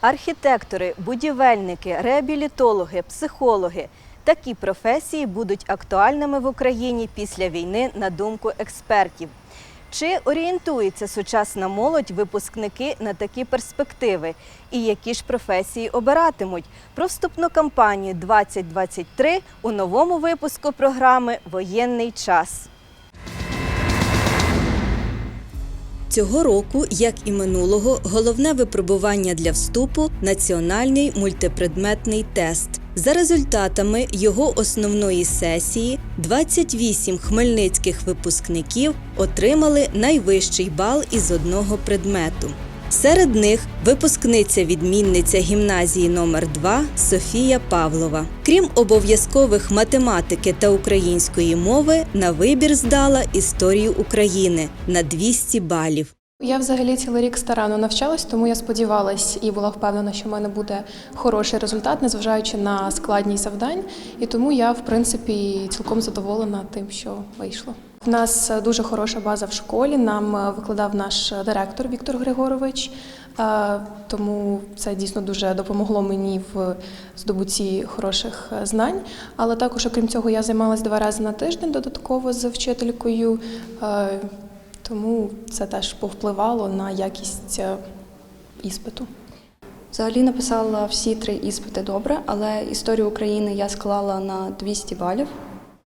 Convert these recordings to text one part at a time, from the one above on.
Архітектори, будівельники, реабілітологи, психологи такі професії будуть актуальними в Україні після війни, на думку експертів. Чи орієнтується сучасна молодь, випускники на такі перспективи? І які ж професії обиратимуть? Про вступну кампанію 2023 у новому випуску програми Воєнний час. Цього року, як і минулого, головне випробування для вступу національний мультипредметний тест. За результатами його основної сесії 28 хмельницьких випускників отримали найвищий бал із одного предмету. Серед них випускниця відмінниця гімназії номер 2 Софія Павлова. Крім обов'язкових математики та української мови, на вибір здала історію України на 200 балів. Я взагалі цілий рік старанно навчалась, тому я сподівалась і була впевнена, що в мене буде хороший результат, незважаючи на складність завдань. І тому я, в принципі, цілком задоволена тим, що вийшло. У нас дуже хороша база в школі. Нам е, викладав наш директор Віктор Григорович. Е, Тому це дійсно дуже допомогло мені в здобутті хороших е, знань. Але також, окрім цього, я займалась два рази на тиждень додатково з вчителькою. Е, тому це теж повпливало на якість е, іспиту. Взагалі написала всі три іспити добре, але історію України я склала на 200 балів.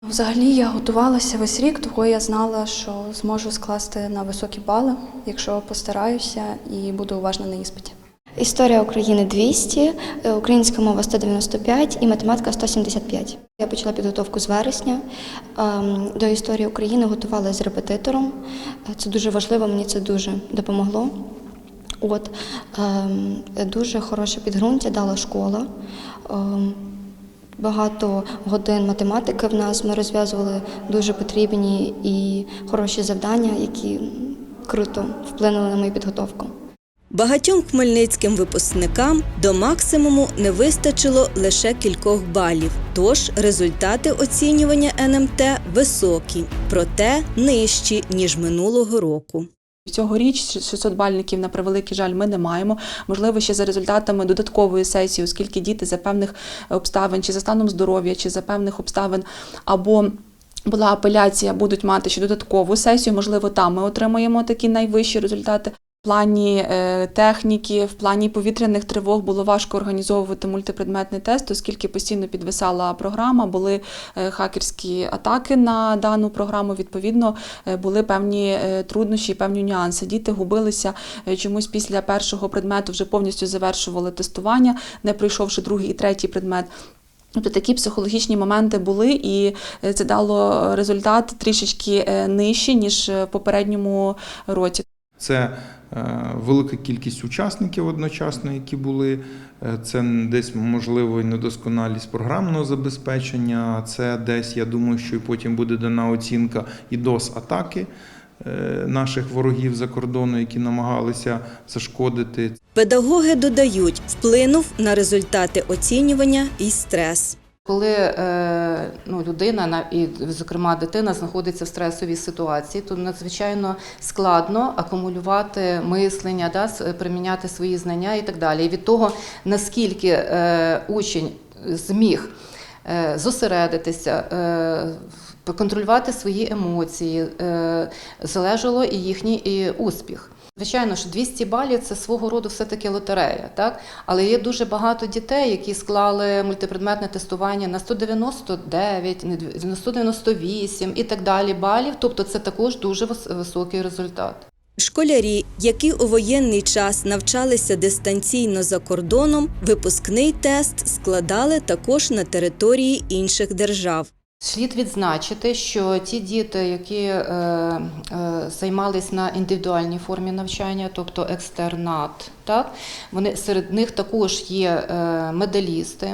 Взагалі я готувалася весь рік, того я знала, що зможу скласти на високі бали, якщо постараюся і буду уважна на іспиті. Історія України 200, е, українська мова 195 і математика 175. Я почала підготовку з вересня. Ем, До історії України готувалася з репетитором. Е, Це дуже важливо, мені це дуже допомогло. От ем, дуже хороше підґрунтя дала школа. Багато годин математики в нас ми розв'язували дуже потрібні і хороші завдання, які круто вплинули на мою підготовку. Багатьом хмельницьким випускникам до максимуму не вистачило лише кількох балів. Тож результати оцінювання НМТ високі, проте нижчі ніж минулого року. Цьогоріч 600 бальників, на превеликий жаль, ми не маємо. Можливо, ще за результатами додаткової сесії, оскільки діти за певних обставин, чи за станом здоров'я, чи за певних обставин, або була апеляція, будуть мати ще додаткову сесію. Можливо, там ми отримаємо такі найвищі результати. В плані е, техніки, в плані повітряних тривог було важко організовувати мультипредметний тест, оскільки постійно підвисала програма, були е, хакерські атаки на дану програму. Відповідно, е, були певні труднощі, певні нюанси. Діти губилися чомусь після першого предмету, вже повністю завершували тестування, не пройшовши другий і третій предмет. Тобто такі психологічні моменти були, і це дало результат трішечки нижчий, ніж в попередньому році. Це е, велика кількість учасників одночасно, які були. Е, Це десь можливо і недосконалість програмного забезпечення. Це десь, я думаю, що і потім буде дана оцінка і атаки е, наших ворогів за кордону, які намагалися зашкодити. Педагоги додають, вплинув на результати оцінювання і стрес. Коли е, ну, людина на- і, зокрема, дитина знаходиться в стресовій ситуації, то надзвичайно складно акумулювати мислення, да, приміняти свої знання і так далі. І від того, наскільки е, учень зміг е, зосередитися, е, контролювати свої емоції, е, залежало і їхній і успіх. Звичайно, що 200 балів це свого роду все-таки лотерея, так? Але є дуже багато дітей, які склали мультипредметне тестування на 199, на 2- на 198 і так далі балів. Тобто це також дуже високий результат. Школярі, які у воєнний час навчалися дистанційно за кордоном, випускний тест складали також на території інших держав. Слід відзначити, що ті діти, які е, е, займались на індивідуальній формі навчання, тобто екстернат, так вони серед них також є е, медалісти.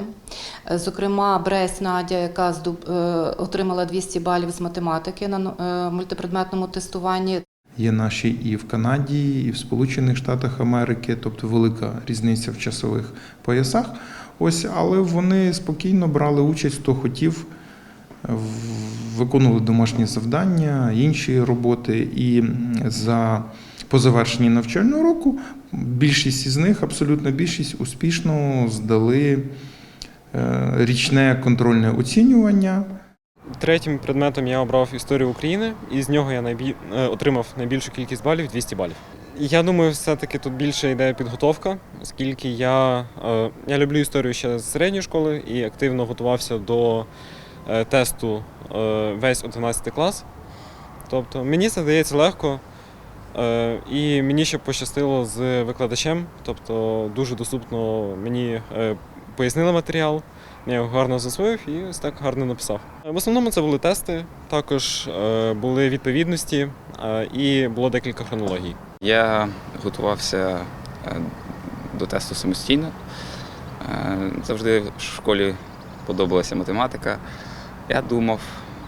Зокрема, Бресь Надя, яка отримала 200 балів з математики на мультипредметному тестуванні. Є наші і в Канаді, і в Сполучених Штатах Америки, тобто велика різниця в часових поясах. Ось, але вони спокійно брали участь, хто хотів, виконували домашні завдання, інші роботи. І за По завершенні навчального року більшість із них, абсолютно більшість, успішно здали е, річне контрольне оцінювання. Третім предметом я обрав історію України, і з нього я найбі... е, отримав найбільшу кількість балів 200 балів. Я думаю, все-таки тут більше йде підготовка, оскільки я, е, я люблю історію ще з середньої школи і активно готувався до тесту е, весь 11 клас. Тобто мені це дається легко, е, і мені ще пощастило з викладачем, тобто дуже доступно мені е, пояснили матеріал. Я його гарно засвоїв і ось так гарно написав. В основному це були тести, також е, були відповідності е, і було декілька хронологій. Я готувався е, до тесту самостійно. Е, Завжди в школі подобалася математика. Я думав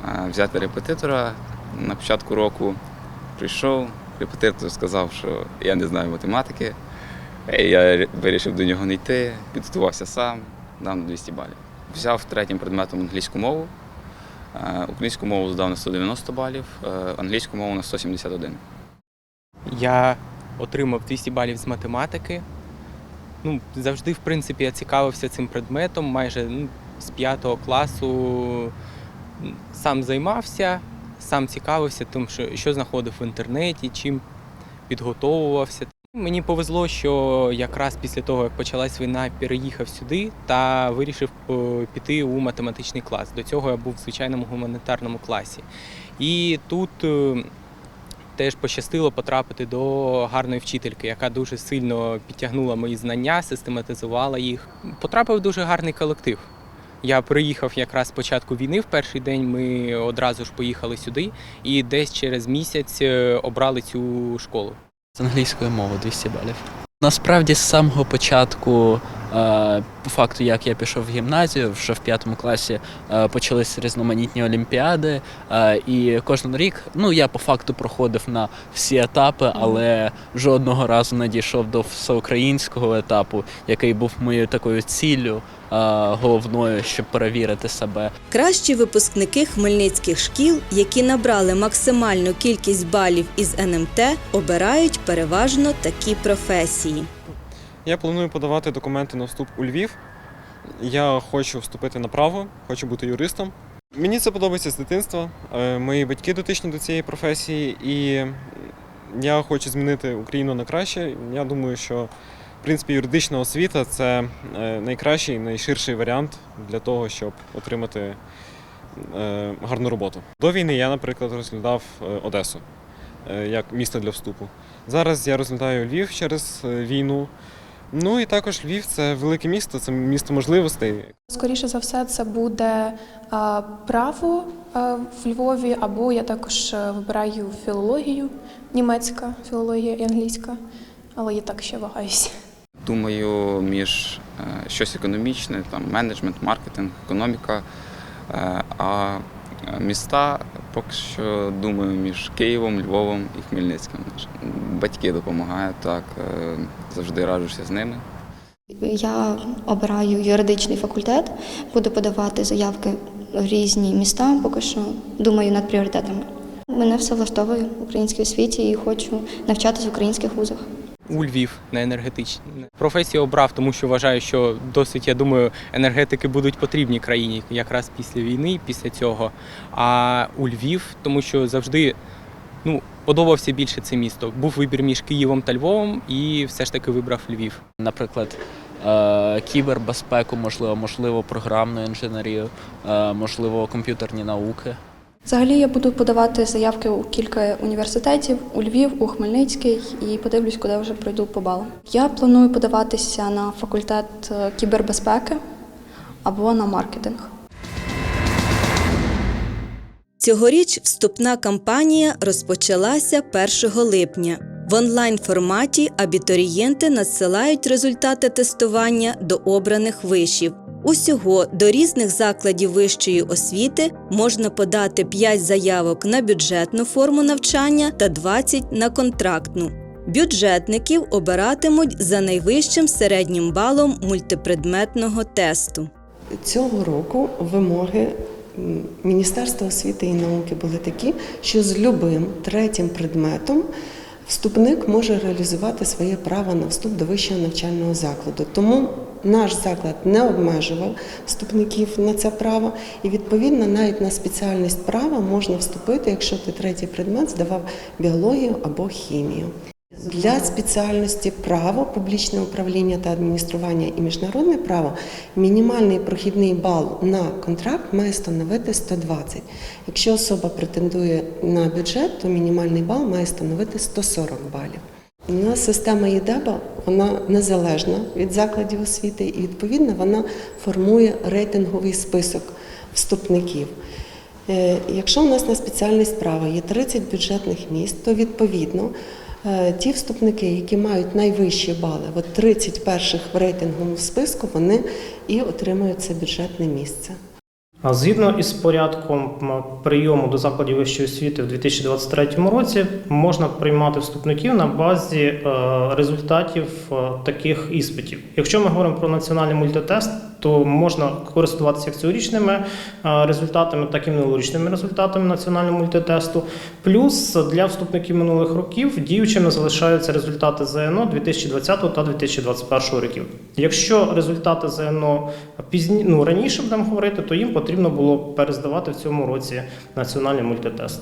е, взяти репетитора на початку року. Прийшов, репетитор сказав, що я не знаю математики. Я вирішив до нього не йти, підготувався сам, дав на 200 балів. Взяв третім предметом англійську мову. Е, Українську мову здав на 190 балів, е, англійську мову на 171. Я отримав 200 балів з математики. Ну, завжди, в принципі, я цікавився цим предметом. Майже ну, з 5 класу сам займався, сам цікавився тим, що, що знаходив в інтернеті, чим підготовувався. Мені повезло, що якраз після того, як почалась війна, переїхав сюди та вирішив е, піти у математичний клас. До цього я був в звичайному гуманітарному класі. І тут е, теж пощастило потрапити до гарної вчительки, яка дуже сильно підтягнула мої знання, систематизувала їх. Потрапив дуже гарний колектив. Я приїхав якраз з початку війни. В перший день ми одразу ж поїхали сюди і десь через місяць е, обрали цю школу. З англійської мови 200 балів. Насправді з самого початку, по факту, як я пішов в гімназію, вже в п'ятому класі е, почались різноманітні олімпіади. е, І кожен рік, ну я по факту проходив на всі етапи, але жодного разу не дійшов до всеукраїнського етапу, який був моєю такою ціллю е, головною, щоб перевірити себе. Кращі випускники хмельницьких шкіл, які набрали максимальну кількість балів із НМТ, обирають переважно такі професії. Я планую подавати документи на вступ у Львів. Я хочу вступити на право, хочу бути юристом. Мені це подобається з дитинства. Е, Мої батьки дотичні до цієї професії, і я хочу змінити Україну на краще. Я думаю, що в принципі юридична освіта це е, найкращий, найширший варіант для того, щоб отримати е, гарну роботу. До війни я, наприклад, розглядав Одесу як місто для вступу. Зараз я розглядаю Львів через війну. Ну і також Львів це велике місто, це місто можливостей. Скоріше за все, це буде а, право а, в Львові, або я також е, вибираю філологію, німецька філологія і англійська, але я так ще вагаюся. Думаю, між е, щось економічне, там менеджмент, маркетинг, економіка. Е, А міста поки що думаю між Києвом, Львовом і Хмельницьким. Батьки допомагають так, е, завжди раджуся з ними. Я обираю юридичний факультет, буду подавати заявки в різні міста, поки що думаю над пріоритетами. Мене все влаштовує в українській освіті і хочу навчатися в українських вузах. У Львів на енергетичній. Професію обрав, тому що вважаю, що досить, я думаю, енергетики будуть потрібні країні якраз після війни, після цього. А у Львів, тому що завжди ну, подобався більше це місто. Був вибір між Києвом та Львовом, і все ж таки вибрав Львів. Наприклад, е, кібербезпеку, можливо, можливо, програмну інженерію, е, можливо, комп'ютерні науки. Взагалі я буду подавати заявки у кілька університетів у Львів, у Хмельницький і подивлюсь, куди вже пройду по балам. Я планую подаватися на факультет е, кібербезпеки або на маркетинг. Цьогоріч вступна кампанія розпочалася 1 липня. В онлайн форматі абітурієнти надсилають результати тестування до обраних вишів. Усього до різних закладів вищої освіти можна подати 5 заявок на бюджетну форму навчання та 20 на контрактну. Бюджетників обиратимуть за найвищим середнім балом мультипредметного тесту. Цього року вимоги Міністерства освіти і науки були такі, що з любим третім предметом вступник може реалізувати своє право на вступ до вищого навчального закладу. Тому наш заклад не обмежував вступників на це право, і відповідно навіть на спеціальність права можна вступити, якщо ти третій предмет здавав біологію або хімію. Для спеціальності право, публічне управління та адміністрування і міжнародне право мінімальний прохідний бал на контракт має становити 120. Якщо особа претендує на бюджет, то мінімальний бал має становити 140 балів. У нас система ЄДЕБА вона незалежна від закладів освіти і відповідно вона формує рейтинговий список вступників. Е, Якщо у нас на спеціальність права є 30 бюджетних міст, то відповідно е, ті вступники, які мають найвищі бали, от 30 перших в рейтинговому списку, вони і отримують це бюджетне місце. Згідно із порядком прийому до закладів вищої освіти в 2023 році можна приймати вступників на базі е, результатів е, таких іспитів. Якщо ми говоримо про національний мультитест, то можна користуватися як цьогорічними результатами, так і минулорічними результатами національного мультитесту. Плюс для вступників минулих років діючими залишаються результати ЗНО 2020 та 2021 років. Якщо результати ЗНО пізні, ну, раніше будемо говорити, то їм потрібно було перездавати в цьому році національний мультитест.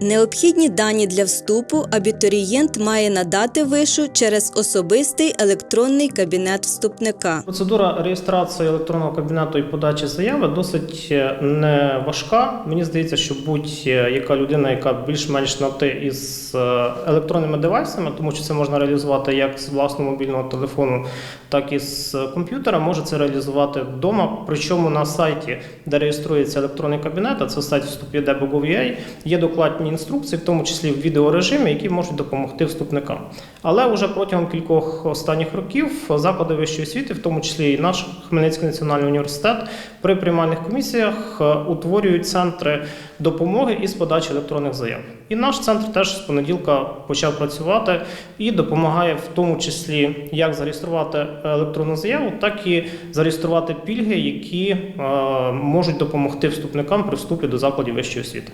Необхідні дані для вступу абітурієнт має надати вишу через особистий електронний кабінет вступника. Процедура реєстрації електронного кабінету і подачі заяви досить е, не важка. Мені здається, що будь-яка людина, яка більш-менш на ти із е, електронними девайсами, тому що це можна реалізувати як з власного мобільного телефону, так і з комп'ютера, може це реалізувати вдома. Причому на сайті, де реєструється електронний кабінет, а це сайт вступ'єде.gov.ua, є докладні інструкції, в тому числі в відеорежимі, які можуть допомогти вступникам. Але вже протягом кількох останніх років заклади вищої освіти, в тому числі і наш Хмельницький національний університет, при приймальних комісіях е, утворюють центри допомоги із подачі електронних заяв. І наш центр теж з понеділка почав працювати і допомагає в тому числі як зареєструвати електронну заяву, так і зареєструвати пільги, які е, можуть допомогти вступникам при вступі до закладів вищої освіти.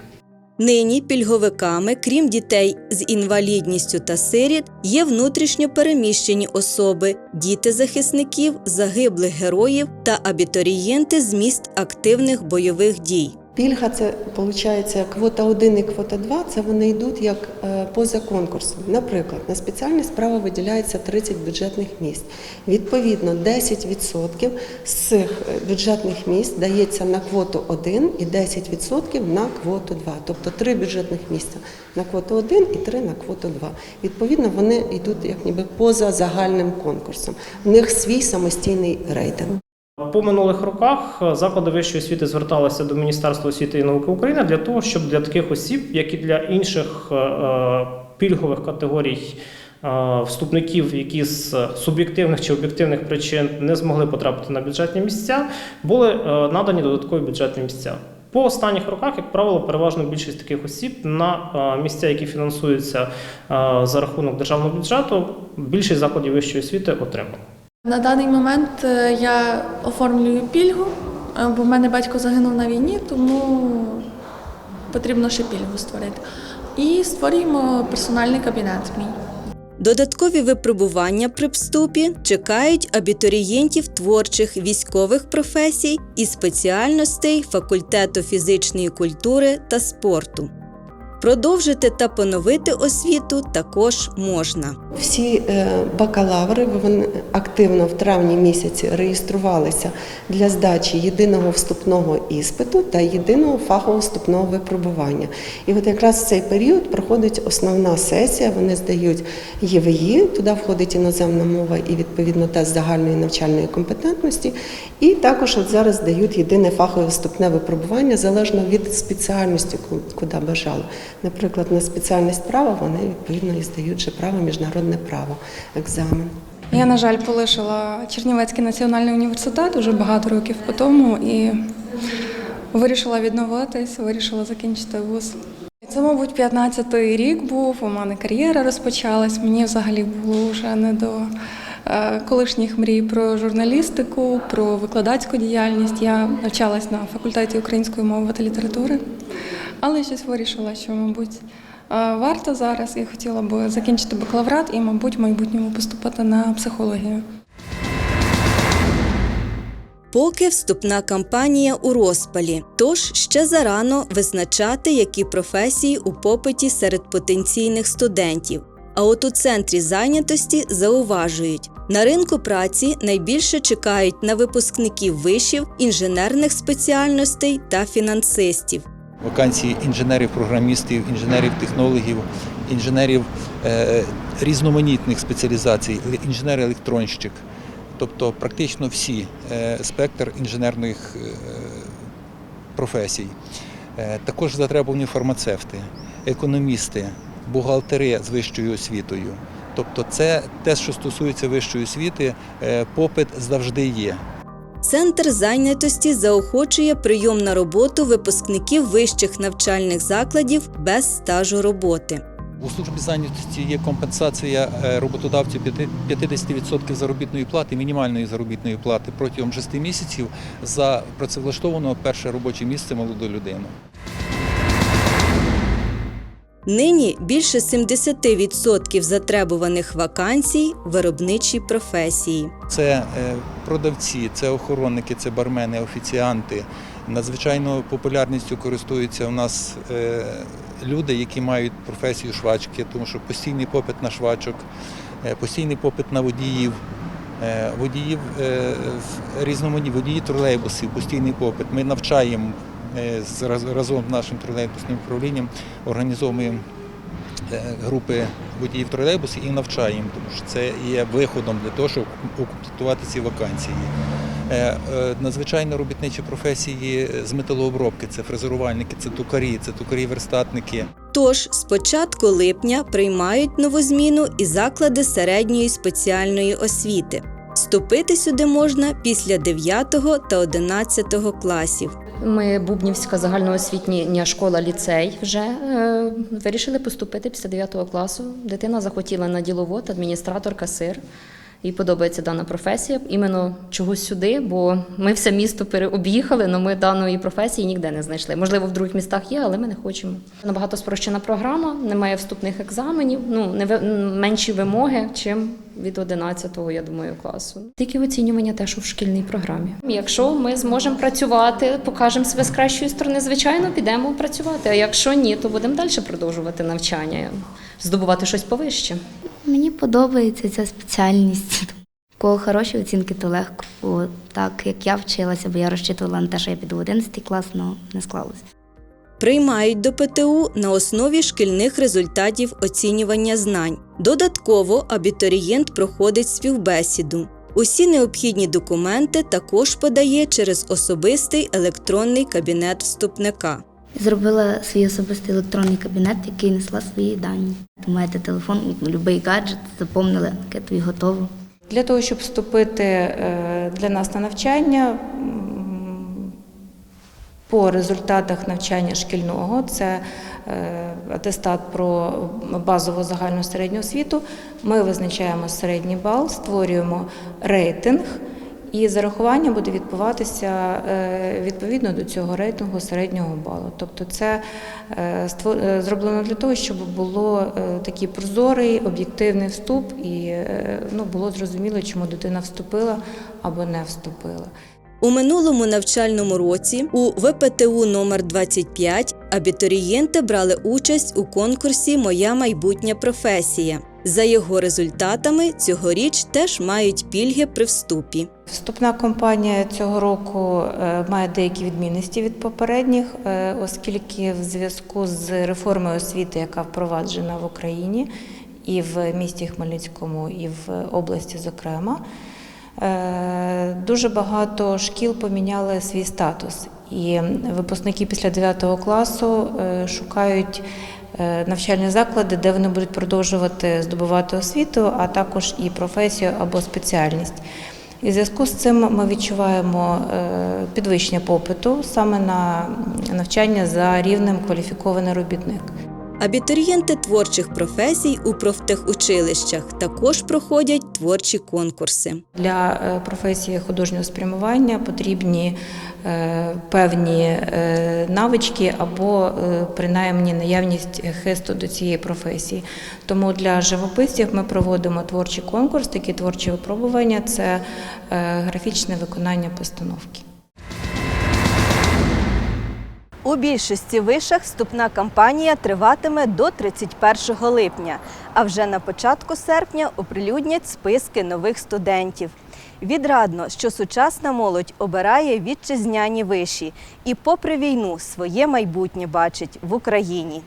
Нині пільговиками, крім дітей з інвалідністю та сиріт, є внутрішньо переміщені особи, діти захисників, загиблих героїв та абітурієнти з міст активних бойових дій. Пільга це виходить квота 1 і квота 2, це вони йдуть як е, поза конкурсом. Наприклад, на спеціальні справи виділяється 30 бюджетних місць. Відповідно, 10% з цих е, бюджетних місць дається на квоту 1 і 10% на квоту 2. Тобто 3 бюджетних місця на квоту 1 і 3 на квоту 2. Відповідно, вони йдуть як ніби поза загальним конкурсом. В них свій самостійний рейтинг. По минулих роках е, заклади вищої освіти зверталися до Міністерства освіти і науки України для того, щоб для таких осіб, як і для інших е, е, пільгових категорій вступників, які з суб'єктивних чи об'єктивних причин не змогли потрапити на бюджетні місця, були надані додаткові бюджетні місця. По останніх роках, як правило, переважно більшість таких осіб на місця, які фінансуються за рахунок державного бюджету, більшість закладів вищої освіти отримали. На даний момент е, я оформлюю пільгу, е, бо в мене батько загинув на війні, тому потрібно ще пільгу створити. І створюємо персональний кабінет мій. Додаткові випробування при вступі чекають абітурієнтів творчих військових професій і спеціальностей факультету фізичної культури та спорту. Продовжити та поновити освіту також можна. Всі е, бакалаври вони активно в травні місяці реєструвалися для здачі єдиного вступного іспиту та єдиного фахового вступного випробування. І от якраз в цей період проходить основна сесія. Вони здають ЄВІ, туди входить іноземна мова і відповідно тест загальної навчальної компетентності. І також от зараз здають єдине фахове вступне випробування залежно від спеціальності, ку- куди бажали. Наприклад, на спеціальність права вони відповідно і здають ще право міжнародне право екзамен. Я, на жаль, полишила Чернівецький національний університет уже багато років по тому і вирішила відновитись, вирішила закінчити вуз. Це, мабуть, 15-й рік був. У мене кар'єра розпочалась. Мені взагалі було вже не до е, колишніх мрій про журналістику, про викладацьку діяльність. Я навчалась на факультеті української мови та літератури, але щось вирішила, що, мабуть, варто зараз. Я хотіла б закінчити бакалаврат і, мабуть, в майбутньому поступити на психологію. Поки вступна кампанія у розпалі, тож ще зарано визначати, які професії у попиті серед потенційних студентів. А от у центрі зайнятості зауважують, на ринку праці найбільше чекають на випускників вишів, інженерних спеціальностей та фінансистів. Вакансії інженерів-програмістів, інженерів-технологів, інженерів е, різноманітних спеціалізацій, інженер-електронщик, тобто практично всі е, спектр інженерних е, професій. Також затребувані фармацевти, економісти, бухгалтери з вищою освітою. Тобто, це те, що стосується вищої освіти, попит завжди є. Центр зайнятості заохочує прийом на роботу випускників вищих навчальних закладів без стажу роботи. У службі зайнятості є компенсація роботодавців роботодавцю 50% заробітної плати, мінімальної заробітної плати протягом 6 місяців за працевлаштованого перше робоче місце молоду людину. Нині більше 70% затребуваних вакансій виробничі професії. Це е, продавці, це охоронники, це бармени, офіціанти. Надзвичайно популярністю користуються у нас е, люди, які мають професію швачки, тому що постійний попит на швачок, е, постійний попит на водіїв. Водіїв різноманітні водії тролейбусів, постійний попит. Ми навчаємо разом з нашим тролейбусним управлінням, організовуємо е, групи водіїв тролейбусів і навчаємо, тому що це є виходом для того, щоб укомплектувати ці вакансії. Е, е, Надзвичайно робітничі професії з металообробки це фрезерувальники, це тукарі, це тукарі-верстатники. Тож з початку липня приймають нову зміну і заклади середньої спеціальної освіти. Вступити сюди можна після 9 та 11 класів. Ми Бубнівська загальноосвітня школа ліцей вже е, вирішили поступити після 9 класу. Дитина захотіла на діловод, адміністратор, касир. Їй подобається дана професія. Іменно чогось сюди, бо ми все місто переоб'їхали, але ми даної професії ніде не знайшли. Можливо, в других містах є, але ми не хочемо. Набагато спрощена програма, немає вступних екзаменів, ну не менші вимоги, чим від 11-го, я думаю, класу. Тільки оцінювання те, що в шкільній програмі. Якщо ми зможемо працювати, покажемо себе з кращої сторони, звичайно, підемо працювати. А якщо ні, то будемо далі продовжувати навчання, здобувати щось повище. Мені подобається ця спеціальність. У кого хороші оцінки, то легко. Бо так як я вчилася, бо я розчитувала на те, що я піду в 11 клас, але не склалося. Приймають до ПТУ на основі шкільних результатів оцінювання знань. Додатково абітурієнт проходить співбесіду. Усі необхідні документи також подає через особистий електронний кабінет вступника. Зробила свій особистий електронний кабінет, який несла свої дані. Маєте телефон, будь-який гаджет, заповнили, таке тобі готово. Для того, щоб вступити е, для нас на навчання по результатах навчання шкільного, це е, атестат про базову загальну середню освіту, ми визначаємо середній бал, створюємо рейтинг. І зарахування буде відбуватися е, відповідно до цього рейтингу середнього балу. Тобто це е, е, зроблено для того, щоб було такий прозорий, об'єктивний вступ, і ну, було зрозуміло, чому дитина вступила або не вступила. У минулому навчальному році у ВПТУ номер 25 абітурієнти брали участь у конкурсі Моя майбутня професія. За його результатами цьогоріч теж мають пільги при вступі. Вступна кампанія цього року е, має деякі відмінності від попередніх, е, оскільки в зв'язку з реформою освіти, яка впроваджена в Україні і в місті Хмельницькому, і в області, зокрема, е, дуже багато шкіл поміняли свій статус. І випускники після 9 класу шукають навчальні заклади, де вони будуть продовжувати здобувати освіту, а також і професію або спеціальність. І в зв'язку з цим ми відчуваємо е, підвищення попиту саме на навчання за рівнем кваліфікований робітник. Абітурієнти творчих професій у профтехучилищах також проходять творчі конкурси. Для е, професії художнього спрямування потрібні е, певні е, навички або принаймні наявність хисту до цієї професії. Тому для живописців ми проводимо творчий конкурс, такі творчі випробування це графічне виконання постановки. У більшості вишах вступна кампанія триватиме до 31 липня, а вже на початку серпня оприлюднять списки нових студентів. Відрадно, що сучасна молодь обирає вітчизняні виші і, попри війну, своє майбутнє бачить в Україні.